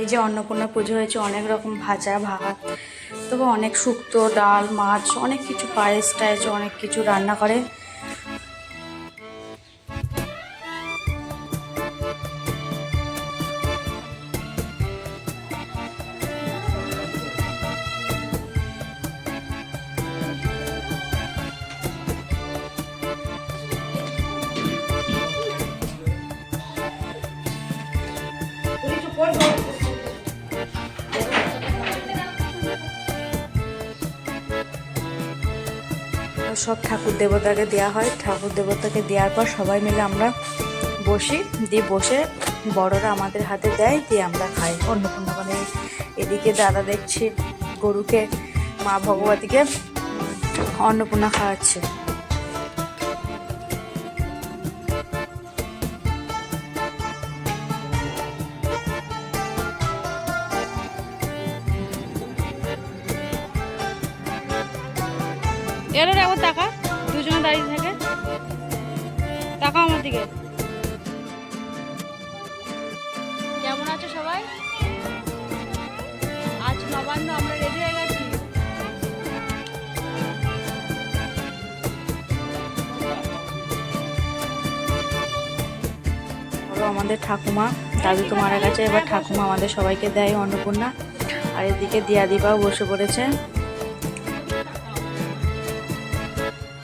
এই যে অন্নপূর্ণা পুজো হয়েছে, অনেক রকম ভাজা ভাত, তবে অনেক শুক্তো, ডাল, মাছ, অনেক কিছু পায়েস, টায়েস, অনেক কিছু রান্না করে। সব ঠাকুর দেবতাকে দেওয়া হয়। ঠাকুর দেবতাকে দেওয়ার পর সবাই মিলে আমরা বসি। দিয়ে বসে বড়রা আমাদের হাতে দেয়, দিয়ে আমরা খাই। অন্নপূর্ণা মানে এদিকে দাদা দেখছি গরুকে, মা ভগবতীকে অন্নপূর্ণা খাওয়াচ্ছে। এলো রে একবার টাকা, দুজনে দাঁড়িয়ে থাকে। টাকা আমার দিকে। কেমন আছো সবাই? আজ নবান্ন, আমরা রেডি হয়ে গেছি। আমাদের ঠাকুমা, দাদু তো মারা গেছে, এবার ঠাকুমা আমাদের সবাইকে দেয় অন্নপূর্ণা। আর এদিকে দিয়া দিবাও বসে পড়েছে।